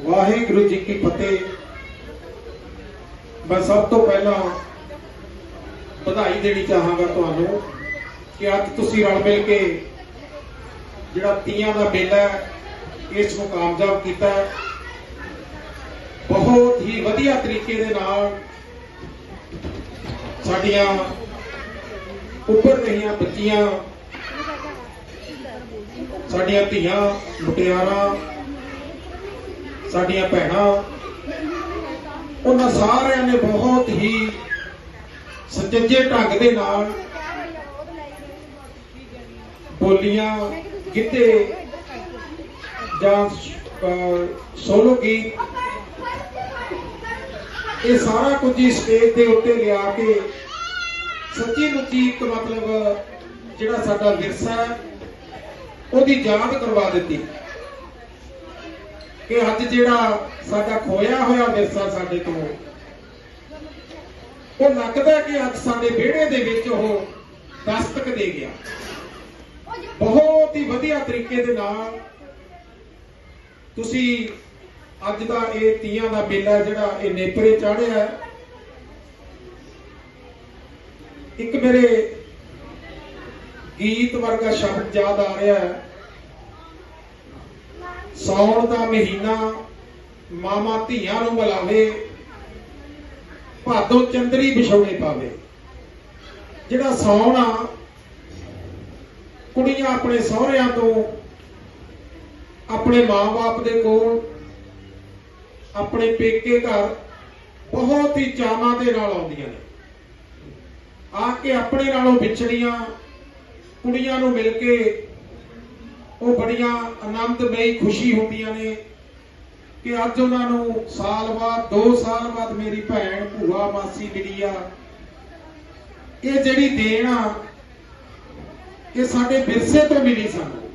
ਵਾਹਿਗੁਰੂ ਜੀ ਕੀ ਫਤਿਹ। ਮੈਂ ਸਭ ਤੋਂ ਪਹਿਲਾਂ ਵਧਾਈ ਦੇਣੀ ਚਾਹਾਂਗਾ ਤੁਹਾਨੂੰ ਕਿ ਅੱਜ ਤੁਸੀਂ ਰਲ ਮਿਲ ਕੇ ਜਿਹੜਾ ਤੀਆਂ ਦਾ ਮੇਲਾ ਹੈ, ਇਸ ਨੂੰ ਕਾਮਯਾਬ ਕੀਤਾ ਬਹੁਤ ਹੀ ਵਧੀਆ ਤਰੀਕੇ ਦੇ ਨਾਲ ਸਾਡੀਆਂ ਉੱਪਰ ਰਹੀਆਂ ਬੱਚੀਆਂ, ਸਾਡੀਆਂ ਧੀਆਂ, ਮੁਟਿਆਰਾਂ ਸਾਡੀਆਂ ਭੈਣਾਂ, ਉਹਨਾਂ ਸਾਰਿਆਂ ਨੇ ਬਹੁਤ ਹੀ ਸੁਚੱਜੇ ਢੰਗ ਦੇ ਨਾਲ ਬੋਲੀਆਂ, ਗਿੱਧੇ ਜਾਂ ਸੋਲੋ ਗੀਤ। ਇਹ ਸਾਰਾ ਕੁਝ ਹੀ ਸਟੇਜ ਦੇ ਉੱਤੇ ਲਿਆ ਕੇ ਸੱਚੀ ਮੁੱਚੀ ਇੱਕ ਮਤਲਬ ਜਿਹੜਾ ਸਾਡਾ ਵਿਰਸਾ ਹੈ, ਉਹਦੀ ਯਾਦ ਕਰਵਾ ਦਿੱਤੀ। ਕਿ ਅੱਜ ਜਿਹੜਾ ਸਾਡਾ ਖੋਇਆ ਹੋਇਆ ਵਿਰਸਾ ਸਾਡੇ ਤੋਂ, ਉਹ ਲੱਗਦਾ ਕਿ ਅੱਜ ਸਾਡੇ ਵਿਹੜੇ ਦੇ ਵਿੱਚ ਉਹ ਦਸਤਕ ਦੇ ਗਿਆ। ਬਹੁਤ ਹੀ ਵਧੀਆ ਤਰੀਕੇ ਦੇ ਨਾਲ ਤੁਸੀਂ ਅੱਜ ਦਾ ਇਹ ਤੀਆਂ ਦਾ ਮੇਲਾ ਜਿਹੜਾ ਇਹ ਨੇਪਰੇ ਚਾੜਿਆ ਇੱਕ ਮੇਰੇ ਗੀਤ ਵਰਗਾ ਸ਼ਬਦ ਯਾਦ ਆ ਰਿਹਾ ਹੈ। ਸੌਣ ਦਾ ਮਹੀਨਾ ਮਾਮਾ ਧੀਆਂ ਨੂੰ ਬੁਲਾਵੇ, ਭਾਦੋਂ ਚੰਦਰੀ ਵਿਛੋੜੇ ਪਾਵੇ। ਜਿਹੜਾ ਸੌਣ ਆ, ਕੁੜੀਆਂ ਆਪਣੇ ਸਹੁਰਿਆਂ ਤੋਂ, ਆਪਣੇ ਮਾਂ-ਬਾਪ ਦੇ ਕੋਲ, ਆਪਣੇ ਪੇਕੇ ਘਰ ਬਹੁਤ ਹੀ ਚਾਵਾਂ ਦੇ ਨਾਲ ਆਉਂਦੀਆਂ ਨੇ। ਆ ਕੇ ਆਪਣੇ ਨਾਲੋਂ ਵਿਛੜੀਆਂ ਕੁੜੀਆਂ ਨੂੰ ਮਿਲ ਕੇ ਉਹ ਬੜੀਆਂ ਆਨੰਦਮਈ ਖੁਸ਼ੀ ਹੁੰਦੀਆਂ ਨੇ ਕਿ ਅੱਜ ਉਹਨਾਂ ਨੂੰ ਸਾਲ ਬਾਅਦ 2 ਸਾਲ ਬਾਅਦ ਮੇਰੀ ਭੈਣ, ਭੂਆ, ਮਾਸੀ ਮਿਲੀ ਆ। ਇਹ ਜਿਹੜੀ ਦੇਣ ਆ, ਇਹ ਸਾਡੇ ਵਿਰਸੇ ਤੋਂ ਮਿਲੀ ਸਾਨੂੰ,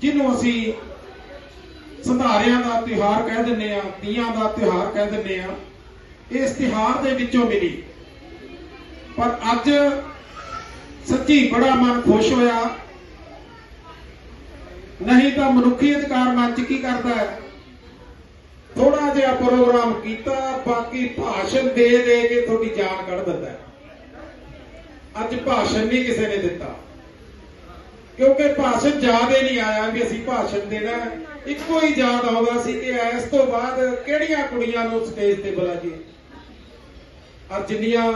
ਜਿਹਨੂੰ ਅਸੀਂ ਸੰਧਾਰਿਆਂ ਦਾ ਤਿਉਹਾਰ ਕਹਿ ਦਿੰਨੇ ਆ ਤੀਆਂ ਦਾ ਤਿਉਹਾਰ ਕਹਿ ਦਿੰਨੇ ਆ ਇਸ ਤਿਉਹਾਰ ਦੇ ਵਿੱਚੋਂ ਮਿਲੀ। ਪਰ ਅੱਜ ਸੱਚੀ ਬੜਾ ਮਨ ਖੁਸ਼ ਹੋਇਆ। ਨਹੀਂ ਤਾਂ ਮਨੁੱਖੀ ਅਧਿਕਾਰ ਮੰਚ ਕੀ ਕਰਦਾ ਹੈ? ਥੋੜਾ ਜਿਹਾ ਪ੍ਰੋਗਰਾਮ ਕੀਤਾ, ਬਾਕੀ ਭਾਸ਼ਣ ਦੇ ਦੇ ਕੇ ਤੁਹਾਡੀ ਜਾਨ ਕੱਢ ਦਿੰਦਾ ਅੱਜ ਭਾਸ਼ਣ ਨਹੀਂ ਕਿਸੇ ਨੇ ਦਿੱਤਾ। ਕਿਉਂਕਿ ਭਾਸ਼ਣ ਯਾਦ ਹੀ ਨਹੀਂ ਆਇਆ ਵੀ ਅਸੀਂ ਭਾਸ਼ਣ ਦੇਣਾ ਇੱਕੋ ਹੀ ਯਾਦ ਆਉਂਦਾ ਸੀ ਕਿ ਇਸ ਤੋਂ ਬਾਅਦ ਕਿਹੜੀਆਂ ਕੁੜੀਆਂ ਨੂੰ ਸਟੇਜ ਤੇ ਬੁਲਾਈਏ ਅੱਜ ਜਿੰਨੀਆਂ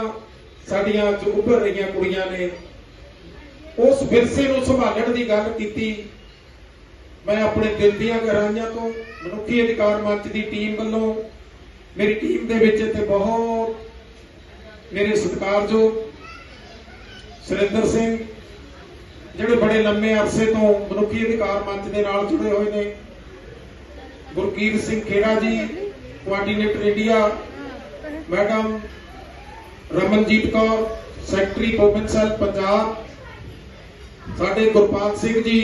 ਸਾਡੀਆਂ ਜੋ ਉੱਭਰ ਰਹੀਆਂ ਕੁੜੀਆਂ ਨੇ, ਉਸ ਵਿਰਸੇ ਨੂੰ ਸੰਭਾਲਣ ਦੀ ਗੱਲ ਕੀਤੀ। ਮੈਂ ਆਪਣੇ ਦਿਲ ਦੀਆਂ ਗਹਿਰਾਈਆਂ ਤੋਂ ਮਨੁੱਖੀ ਅਧਿਕਾਰ ਮੰਚ ਦੀ ਟੀਮ ਵੱਲੋਂ ਮੇਰੀ ਟੀਮ ਦੇ ਵਿੱਚ ਤੇ ਬਹੁਤ ਮੇਰੇ ਸਤਿਕਾਰਯੋਗ ਸੁਰਿੰਦਰ ਸਿੰਘ, ਜਿਹੜੇ ਬੜੇ ਲੰਮੇ ਅਰਸੇ ਤੋਂ ਮਨੁੱਖੀ ਅਧਿਕਾਰ ਮੰਚ ਦੇ ਨਾਲ ਜੁੜੇ ਹੋਏ ਨੇ Gurkirat Singh Khera ji coordinator India madam Ramanjit Kaur secretary Gobind cell Punjab, ਸਾਡੇ ਗੁਰਪਾਲ ਸਿੰਘ ਜੀ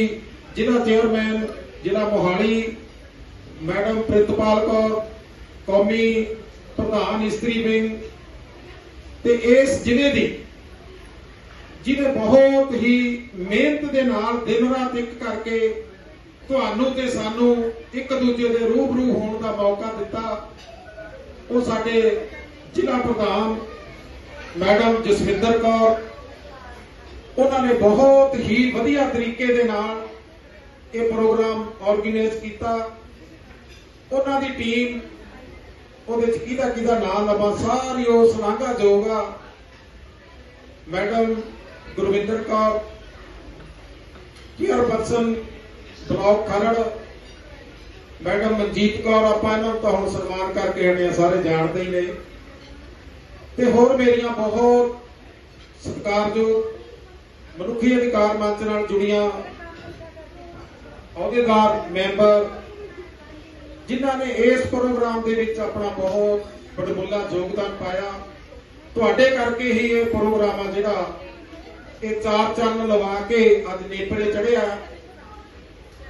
ਜ਼ਿਲ੍ਹਾ ਚੇਅਰਮੈਨ ਜ਼ਿਲ੍ਹਾ ਮੋਹਾਲੀ, ਮੈਡਮ ਪ੍ਰਿਤਪਾਲ ਕੌਰ, ਕੌਮੀ ਪ੍ਰਧਾਨ ਇਸਤਰੀ ਵਿੰਗ, ਤੇ ਇਸ ਜ਼ਿਲ੍ਹੇ ਦੀ, ਜਿਹਨੇ ਬਹੁਤ ਹੀ ਮਿਹਨਤ ਦੇ ਨਾਲ ਦਿਨ ਰਾਤ ਇੱਕ ਕਰਕੇ ਤੁਹਾਨੂੰ ਤੇ ਸਾਨੂੰ ਇੱਕ ਦੂਜੇ ਦੇ ਰੂਬਰੂ ਹੋਣ ਦਾ ਮੌਕਾ ਦਿੱਤਾ, ਉਹ ਸਾਡੇ ਜ਼ਿਲ੍ਹਾ ਪ੍ਰਧਾਨ ਮੈਡਮ ਜਸਵਿੰਦਰ ਕੌਰ, ਉਹਨਾਂ ਨੇ ਬਹੁਤ ਹੀ ਵਧੀਆ ਤਰੀਕੇ ਦੇ ਨਾਲ ਇਹ ਪ੍ਰੋਗਰਾਮ ਆਰਗੇਨਾਈਜ਼ ਕੀਤਾ। ਉਹਨਾਂ ਦੀ ਟੀਮ ਉਹਦੇ ਚ ਕਿਹਦਾ ਕਿਹਦਾ ਨਾਮ ਲਵਾਂ, ਸਾਰੀ ਉਹ ਸਲਾਘਾ ਜੋਗਾ madam Gurvinder Kaur chairperson block Kharar. Madam Manjit Kaur, ਆਪਾਂ ਇਹਨਾਂ ਨੂੰ ਤਾਂ ਹੁਣ ਸਨਮਾਨ ਕਰਕੇ ਹਟੇ ਆ ਸਾਰੇ ਜਾਣਦੇ ਹੀ ਨੇ। ਤੇ ਹੋਰ ਮੇਰੀਆਂ ਬਹੁਤ ਸਤਿਕਾਰਯੋਗ, ਮਨੁੱਖੀ ਅਧਿਕਾਰ ਮੰਚ ਨਾਲ ਜੁੜੀਆਂ ਅਹੁਦੇਦਾਰ, ਮੈਂਬਰ, ਜਿਨ੍ਹਾਂ ਨੇ ਇਸ ਪ੍ਰੋਗਰਾਮ ਦੇ ਵਿੱਚ ਆਪਣਾ ਬਹੁਤ ਬੜਮੁੱਲਾ ਯੋਗਦਾਨ ਪਾਇਆ, ਤੁਹਾਡੇ ਕਰਕੇ ਹੀ ਇਹ ਪ੍ਰੋਗਰਾਮ ਆ ਜਿਹੜਾ ਇਹ ਚਾਰ ਚੰਨ ਲਵਾ ਕੇ ਅੱਜ ਨੇਪਰੇ ਚੜਿਆ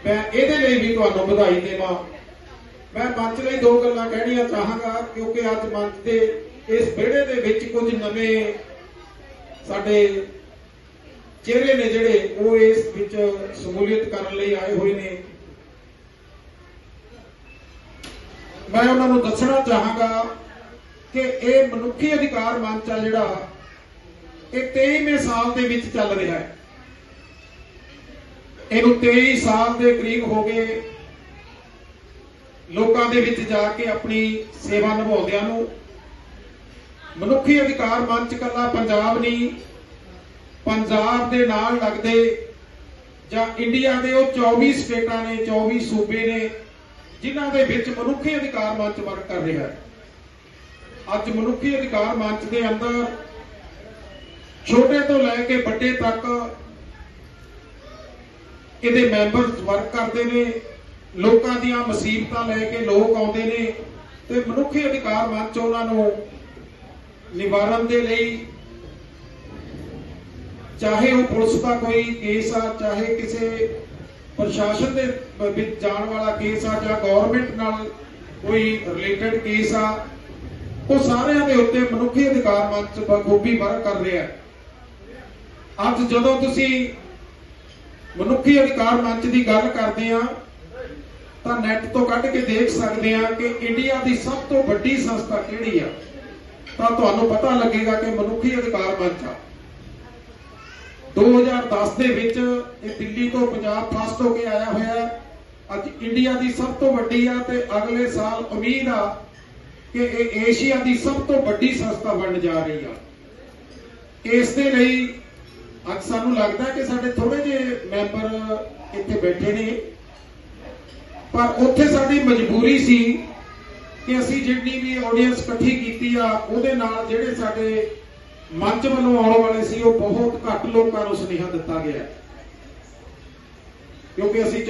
ਮੈਂ ਇਹਦੇ ਲਈ ਵੀ ਤੁਹਾਨੂੰ ਵਧਾਈ ਦੇਵਾਂ। ਮੈਂ ਮੰਚ ਲਈ ਦੋ ਗੱਲਾਂ ਕਹਿਣੀਆਂ ਚਾਹਾਂਗਾ, ਕਿਉਂਕਿ ਅੱਜ ਮੰਚ ਦੇ ਇਸ ਵਿਹੜੇ ਦੇ ਵਿੱਚ ਕੁਝ ਨਵੇਂ ਸਾਡੇ ਚਿਹਰੇ ਨੇ ਜਿਹੜੇ ਉਹ ਇਸ ਵਿੱਚ ਸ਼ਮੂਲੀਅਤ ਕਰਨ ਲਈ ਆਏ ਹੋਏ ਨੇ? ਮੈਂ ਉਹਨਾਂ ਨੂੰ ਦੱਸਣਾ ਚਾਹਾਂਗਾ ਕਿ ਇਹ ਮਨੁੱਖੀ ਅਧਿਕਾਰ ਮੰਚ ਆ ਜਿਹੜਾ, ਇਹ 23ਵੇਂ ਸਾਲ ਦੇ ਵਿੱਚ ਚੱਲ ਰਿਹਾ ਹੈ। ਇਹਨੂੰ 23 ਸਾਲ ਦੇ ਕਰੀਬ ਹੋ ਗਏ। ਲੋਕਾਂ ਦੇ ਵਿੱਚ ਜਾ ਕੇ ਆਪਣੀ ਸੇਵਾ ਨਿਭਾਉਂਦਿਆਂ ਨੂੰ ਮਨੁੱਖੀ ਅਧਿਕਾਰ ਮੰਚ ਕੱਲਾ ਪੰਜਾਬ ਨਹੀਂ ਪੰਜਾਬ ਦੇ ਨਾਲ ਲੱਗਦੇ ਜਾਂ ਇੰਡੀਆ ਦੇ ਉਹ 24 ਸਟੇਟਾਂ ਨੇ 24 ਸੂਬੇ ਨੇ, ਜਿਨ੍ਹਾਂ ਦੇ ਵਿੱਚ ਮਨੁੱਖੀ ਅਧਿਕਾਰ ਮੰਚ ਵਰਕ ਕਰ ਰਿਹਾ ਹੈ। ਅੱਜ ਮਨੁੱਖੀ ਅਧਿਕਾਰ ਮੰਚ ਦੇ ਅੰਦਰ ਛੋਟੇ ਤੋਂ ਲੈ ਕੇ ਵੱਡੇ ਤੱਕ ਇਹਦੇ ਮੈਂਬਰ ਵਰਕ ਕਰਦੇ ਨੇ, ਲੋਕਾਂ ਦੀਆਂ ਮੁਸੀਬਤਾਂ ਲੈ ਕੇ ਲੋਕ ਆਉਂਦੇ ਨੇ ਤੇ ਮਨੁੱਖੀ ਅਧਿਕਾਰ ਮੰਚ ਉਹਨਾਂ ਨੂੰ ਨਿਵਾਰਨ ਦੇ ਲਈ ਚਾਹੇ ਉਹ ਪੁਲਿਸ ਦਾ ਕੋਈ ਕੇਸ ਆ, ਚਾਹੇ ਕਿਸੇ ਪ੍ਰਸ਼ਾਸਨ ਦੇ ਵਿੱਚ ਜਾਣ ਵਾਲਾ ਕੇਸ ਆ, ਜਾਂ ਗਵਰਨਮੈਂਟ ਨਾਲ ਕੋਈ ਰਿਲੇਟਡ ਕੇਸ ਆ, ਉਹ ਸਾਰਿਆਂ ਦੇ ਉੱਤੇ ਮਨੁੱਖੀ ਅਧਿਕਾਰ ਮੰਚ ਬਖੂਬੀ ਵਰਕ ਕਰ ਰਿਹਾ ਅੱਜ ਜਦੋਂ ਤੁਸੀਂ ਮਨੁੱਖੀ ਅਧਿਕਾਰ ਮੰਚ ਦੀ ਗੱਲ ਕਰਦੇ ਆ, ਤਾਂ ਨੈਟ ਤੋਂ ਕੱਢ ਕੇ ਦੇਖ ਸਕਦੇ ਆ ਕਿ ਇੰਡੀਆ ਦੀ ਸਭ ਤੋਂ ਵੱਡੀ ਸੰਸਥਾ ਕਿਹੜੀ ਆ? ਤਾਂ ਤੁਹਾਨੂੰ ਪਤਾ ਲੱਗੇਗਾ ਕਿ ਮਨੁੱਖੀ ਅਧਿਕਾਰ ਮੰਚ ਆ। 2010 ਦੇ ਵਿੱਚ ਇਹ ਦਿੱਲੀ ਤੋਂ ਪੰਜਾਬ ਫਸਟ ਹੋ ਕੇ ਆਇਆ ਹੋਇਆ ਅੱਜ ਇੰਡੀਆ ਦੀ ਸਭ ਤੋਂ ਵੱਡੀ ਆ ਤੇ ਅਗਲੇ ਸਾਲ ਉਮੀਦ ਆ ਕਿ ਇਹ ਏਸ਼ੀਆ ਦੀ ਸਭ ਤੋਂ ਵੱਡੀ ਸੰਸਥਾ ਬਣਨ ਜਾ ਰਹੀ ਆ। ਇਸ ਦੇ ਲਈ ਅੱਜ ਸਾਨੂੰ ਲੱਗਦਾ ਕਿ ਸਾਡੇ ਥੋੜੇ ਜਿਹੇ ਮੈਂਬਰ ਇੱਥੇ ਬੈਠੇ ਨੇ। ਪਰ ਉੱਥੇ ਸਾਡੀ ਮਜਬੂਰੀ ਸੀ ਕਿ ਅਸੀਂ ਜਿੰਨੀ ਵੀ ਆਡੀਅנס ਇਕੱਠੀ ਕੀਤੀ ਆ, ਉਹਦੇ ਨਾਲ ਜਿਹੜੇ ਸਾਡੇ ਮੰਚ ਵੱਲੋਂ ਆਉਣ ਵਾਲੇ ਸੀ, ਉਹ ਬਹੁਤ ਘੱਟ ਲੋਕਾਂ ਨੂੰ ਸੁਨੇਹਾ ਦਿੱਤਾ ਗਿਆ ਕਿਉਂਕਿ ਅਸੀਂ